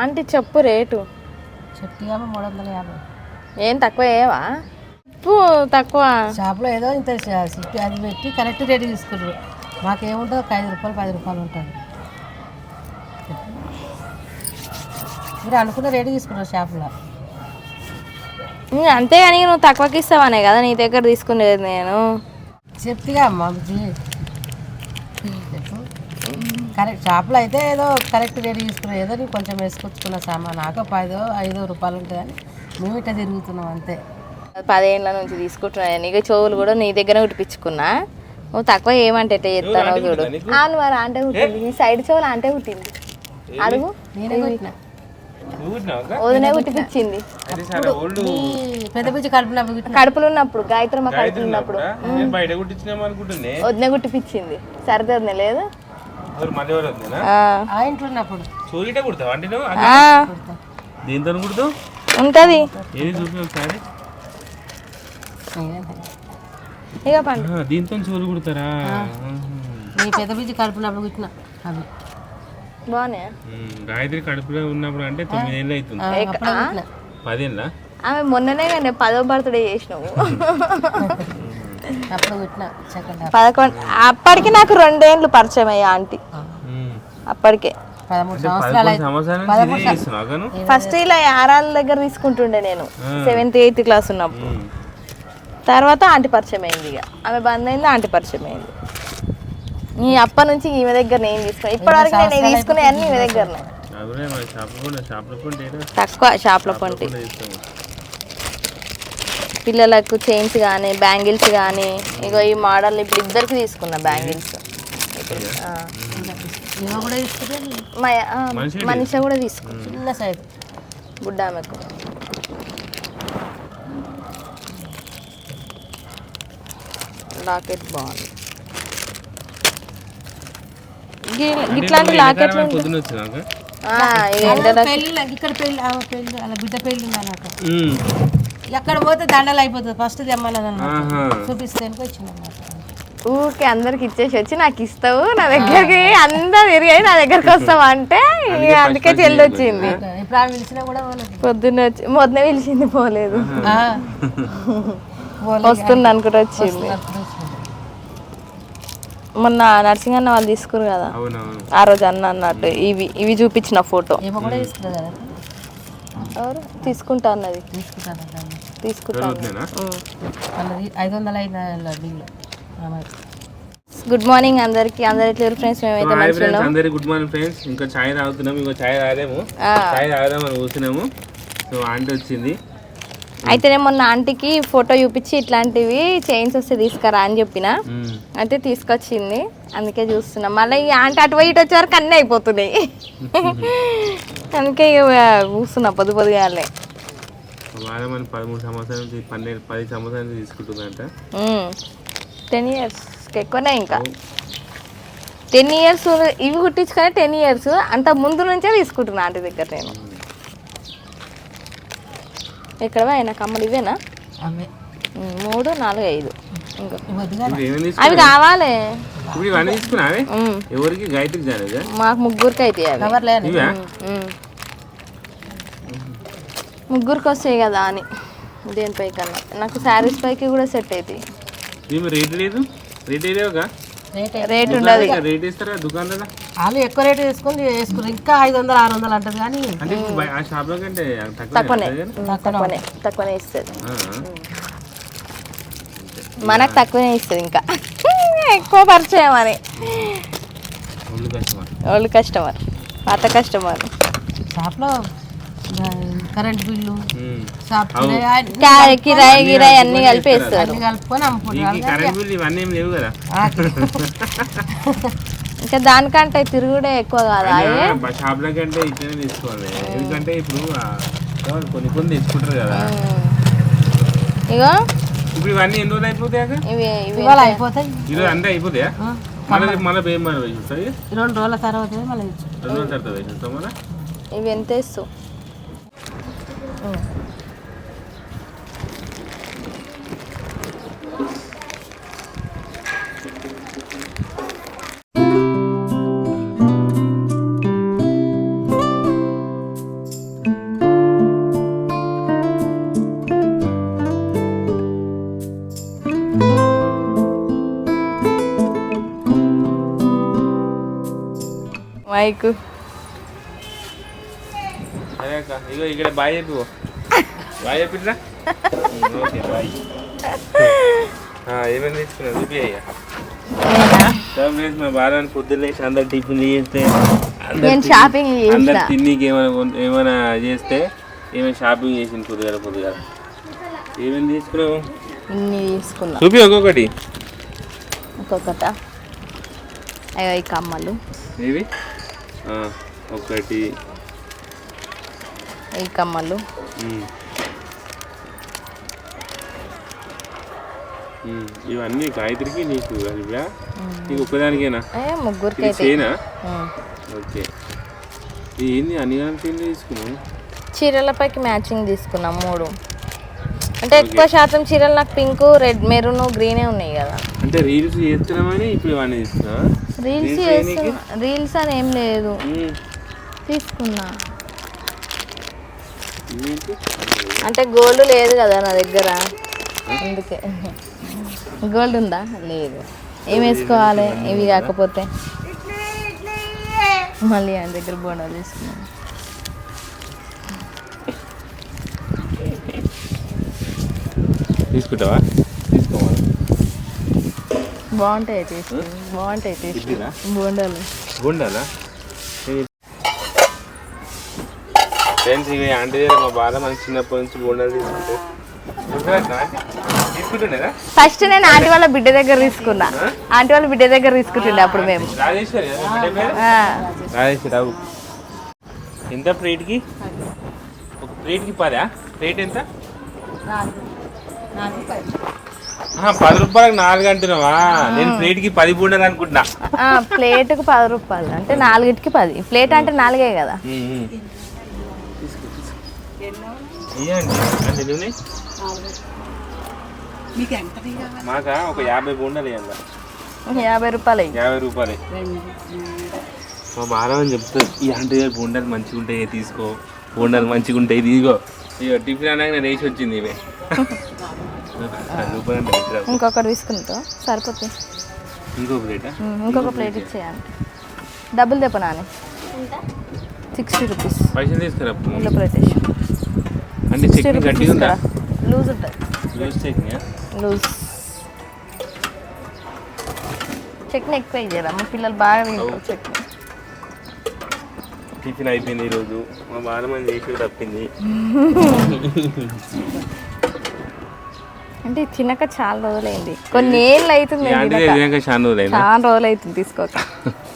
Aunty చెప్పు rate. చెప్తే మూడు వందల యాభై. ఏం తక్కువ ఏవా? ఉప్పు తక్కువ. షాప్లో ఏదో ఇంత సిప్పి అది పెట్టి కరెక్ట్ రేట్ తీసుకుర్రు. మాకేముంటుంది ఒక ఐదు రూపాయలు పది రూపాయలు ఉంటుంది. మీరు అనుకున్న రేటు తీసుకున్నారు షాప్లో. అంతేగాని నువ్వు తక్కువకి ఇస్తావనే కదా నీ దగ్గర తీసుకునేది నేను. చెప్తిగా అమ్మ చెప్పు కరెక్ట్. షాప్లో అయితే ఏదో కరెక్ట్ రేట్ తీసుకున్నాం ఏదో నీకు కొంచెం వేసుకొచ్చుకున్న సామాన్. నాకు పదో ఐదో రూపాయలు ఉంటుందని మేము ఇట్లా తిరుగుతున్నాం అంతే. పదేళ్ళ నుంచి తీసుకుంటున్నా నీకు చెవులు కూడా నీ దగ్గర కుట్టిపించుకున్నా నువ్వు తక్కువ ఏమంటే ఎట్లా చెప్తానో చూడు. అవును మరి అంటే కుట్టింది. ఈ సైడ్ చెవులు అంటే కుట్టింది. అడుగు. నేనే కొట్టిన. వదినే కుట్టిపించింది పెద్ద బుజ్జి కడుపులో ఉన్నప్పుడు గాయత్రి మా కడుపులో ఉన్నప్పుడు వదినే కుట్టిపించింది. సరదా లేదు? దీంతో కుడతావు ఉంటది. దీంతో చోరు కుడతారా? నీ పెద్ద బుజ్జి కడుపునప్పుడు కొట్టిన. అవి. గాయత్రి కడుపులో ఉన్నప్పుడు అంటే తొమ్మిదేళ్ళు అవుతుంది. ఆ, అప్పుడే కొట్టిన. పదేళ్ళ? ఆమె మొన్ననే కానీ పదో బర్త్డే చేసినావు. పదకొండు అప్పటికి నాకు రెండేళ్ళు పరిచయం అయ్యా ఆంటీ. అప్పటికే? ఫస్ట్ ఇలా ఆరాల దగ్గర తీసుకుంటుండే నేను. సెవెంత్ ఎయిత్ క్లాస్ ఉన్నప్పుడు. తర్వాత ఆంటీ పరిచయం అయింది ఇక. ఆమె బంద్ అయింది ఆంటీ పరిచయం అయింది. ఈ అప్ప నుంచి ఈమె దగ్గర నేను తీసుకున్నా ఇప్పటివరకు నేను తీసుకునే అన్ని ఈమె దగ్గరనే. తక్కువ షాప్లో కొంటి పిల్లలకు చైన్స్ కానీ బ్యాంగిల్స్ కానీ ఇగో ఈ మోడల్ ఇప్పుడు ఇద్దరికి తీసుకున్నా బ్యాంగిల్స్. మనిషి కూడా తీసుకున్నా చిన్న సైజు బుడ్డ ఆమెకు. లాకెట్ బాగుంది. ఇట్లాంటి లాకెట్లు ఇక్కడ పెళ్ళి ఆమె పెళ్ళి అలా బిడ్డ పెళ్ళి ఎక్కడ పోతే దండలు అయిపోతుంది ఫస్ట్ తెమ్మన్నది అన్నమాట ఆహా ఊరికే అందరికి ఇచ్చేసి వచ్చి నాకు ఇస్తావు నా దగ్గరికి అంతా తిరిగి నా దగ్గరికి వస్తావు అంటే అందుకే చెల్లి వచ్చింది. పొద్దున్న వచ్చి మొదనే పిలిచింది పోలేదు. వస్తుంది అనుకుంటే వచ్చింది. మొన్న నర్సింగ్ అన్న వాళ్ళు తీసుకురు కదా ఆ రోజు అన్న అన్నట్టు ఇవి ఇవి చూపించిన ఫోటో. ఎవరు? తీసుకుంటా అన్నది. తీసుకుంటా ఐదు వందలు అయిన బిల్లు. గుడ్ మార్నింగ్ అందరికి. అందరి ఎట్లా ఫ్రెండ్స్ మేమైతే మంచిగా అందరికి గుడ్ మార్నింగ్ ఫ్రెండ్స్ ఇంకా చాయ్ తాగుతున్నాం ఇంకో చాయ్ తాగలేము. చాయ్ తాగదామని కూర్చున్నాము. సో ఆంటీ వచ్చింది. అయితే నేను మొన్న ఆంటీకి ఫోటో చూపించి ఇట్లాంటివి చైన్స్ వస్తే తీసుకురా అని చెప్పిన. అయితే తీసుకొచ్చింది. అందుకే చూస్తున్నా. మళ్ళీ ఈ ఆంటీ అటు పోయి ఇటు వచ్చే వరకు అన్నీ అయిపోతున్నాయి. అందుకే కూర్చున్నా పొద్దు పొద్దుగాలే. పదమూడు సంవత్సరాల నుంచి పన్నెండు పది సంవత్సరాల నుంచి తీసుకుంటుందంట టెన్ ఇయర్స్ ఎక్కువనే ఇంకా టెన్ ఇయర్స్ ఇవి కుట్టించుకొని టెన్ ఇయర్స్ అంత ముందు నుంచే తీసుకుంటున్నా ఆంటీ దగ్గర నేను. ఎక్కడ పోయినా కమ్మలు ఇవేనా? మూడు నాలుగు ఐదు. అవి కావాలి. ఎవరికి? మాకు ముగ్గురికి అయితే అవి. ముగ్గురికి వస్తాయి కదా అని. దేనిపై కన్నా నాకు శారీస్ పైకి కూడా సెట్ అవుతాయి మేము రేట్ లేదు? రేట్ ఏదేవుగా? రేట్. ఉండదు రేట్ ఇస్తారా దుకాణంలో? వాళ్ళు ఎక్కువ రేటు వేసుకొని వేసుకున్నారు. ఇంకా ఐదు వందలు ఆరు వందలు అంటది కానీ అంటే ఇప్పుడు బయ- ఆ షాప్లో కంటే తక్కువ తక్కువనే. తక్కువనే. తక్కువనే. ఇస్తుంది. మనకు తక్కువనే ఇస్తుంది ఇంకా. ఎక్కువ పరిచయం అని. ఓల్డ్ కస్టమర్ పాత కస్టమర్ షాప్లో కరెంట్ బిల్లు. షాప్ క్యారె కిరాయి గిరాయి అన్ని కలిపి వేస్తారు. అన్ని కలుపుకొని అమ్ముకుంటారు. ఇంకా దానికంటే తిరుగుడే ఎక్కువ కాదా షాప్ల కంటే ఇట్లనే తీసుకోవాలి. ఎందుకంటే ఇప్పుడు కొన్ని కొన్ని తెచ్చుకుంటారు కదా. ఇగో? ఇప్పుడు ఇవన్నీ ఎన్ని రోజులు అయిపోతాయి అయిపోతాయి. ఈరోజు అంతా అయిపోతాయా? మళ్ళీ మళ్ళీ బేమ్ మరి రెండు రోజుల తర్వాత మళ్ళీ. రెండు రోజుల తర్వాత వేసిస్తాం మళ్ళీ? ఇవి ఎంత ఇస్తావు 嗯。迈克。సరే అక్క ఇగో ఇక్కడ బాయ్ చెప్పి. పో. బాయ్ చెప్పిట్రా? Okay bye. ఏమేమి తీసుకున్నావు చూపి అయ్యా మా బాలని పొద్దున్న లేచి అందరు టిఫిన్ చేస్తే నేను షాపింగ్ అందరు తిన్నికి ఏమైనా ఏమైనా చేస్తే ఏమైనా షాపింగ్ చేసింది పొద్దుగాల పొద్దుగాల. ఏమేమి తీసుకున్నావు ఇన్ని తీసుకున్నా. చూపి ఒక్కొక్కటి. ఒక్కొక్కట. అయ్యో ఈ కమ్మలు. ఒకటి ఈ కమ్మలు ఇవన్నీ గాయత్రికి నీకు కలిపా నీకు ఒక్కదానికేనా? ముగ్గురికి చేనా. ఓకే. ఏంది అన్ని తిండి తీసుకున్నావు? చీరలపైకి మ్యాచింగ్ తీసుకున్నాం మూడు. అంటే ఎక్కువ శాతం చీరలు నాకు పింక్ రెడ్ మెరూన్ గ్రీనే ఉన్నాయి కదా. అంటే రీల్స్ చేస్తున్నామని ఇప్పుడు ఇవన్నీ తీసుకున్నావా రీల్స్? చేస్తున్నా. రీల్స్ అని ఏం లేదు. తీసుకున్నా? అంటే గోల్డ్ లేదు కదా నా దగ్గర. అందుకే. గోల్డ్ ఉందా? లేదు. ఏం వేసుకోవాలి? ఇవి కాకపోతే. మళ్ళీ ఆయన దగ్గర బోనాలు తీసుకున్నాను. తీసుకుంటావా? తీసుకోవాలి బాగుంటాయి టేస్ట్. బాగుంటాయి టేస్ట్. ఇడ్లీనా? బోండాలు? ఫ్రెండ్స్ ఇవి ఆంటీ మా బాధ మనకి చిన్నప్పటి నుంచి బోండాలు తీసుకుంటే? ఫస్ట్ నేను ఆంటీ వాళ్ళ బిడ్డ దగ్గర తీసుకున్నా. ఆంటీ వాళ్ళ బిడ్డ దగ్గర తీసుకుంటుండే అప్పుడు మేము. రాజేశ్వరి కదా మీ బిడ్డ పేరు? ఆ, రాజేశ్వరి రావు. ఎంత ప్లేట్కి ఒక ప్లేట్కి పదా? ప్లేట్ ఎంత? పది రూపాయలకు నాలుగు అంటున్నావా? నేను ప్లేట్కి పది బూండాలు అనుకుంటున్నా. ప్లేట్కి పది రూపాయలు. అంటే నాలుగిటికి పది. ప్లేట్ అంటే నాలుగే కదా ఉమ్, ఉమ్. తీసుకో, తీసుకో. అంటే నూనె మాకా ఒక యాభై బూండాలు ఇవ్వాలి యాభై రూపాయలు యాభై రూపాయలే మా బాధ అని చెప్తుంది ఈ దగ్గర బోండాలు మంచిగా ఉంటాయి తీసుకో. బోండాలు మంచిగా ఉంటాయి తీసుకో ఇక టిఫిన్ అన్నాక నేను వేసి వచ్చింది ఇవే. అంటే. ఇంకొకటి తీసుకుంటావు సరిపోతుంది ఇంకో ప్లేటా? ఇంకొక ప్లేట్ ఇచ్చేయండి. డబ్బులు తెప్ప నాని సిక్స్టీ రూపీస్. పైసలు తీసుకురా అంటే రూపీస్ గట్టిగా ఉందా? లూజ్ ఉంటుంది లూజ్ చట్నీ లూజ్ చట్నీ ఎక్కువ ఇయ్యరా మా పిల్లలు బాగా తింటారు చట్నీ టిఫిన్ అయిపోయింది ఈరోజు. మా బాధ మంది చేసి తప్పింది. అంటే తినక చాలా రోజులైంది. కొన్ని ఏళ్ళు అవుతుంది చాలా రోజులైందా? చాలా రోజులు అవుతుంది తీసుకోక.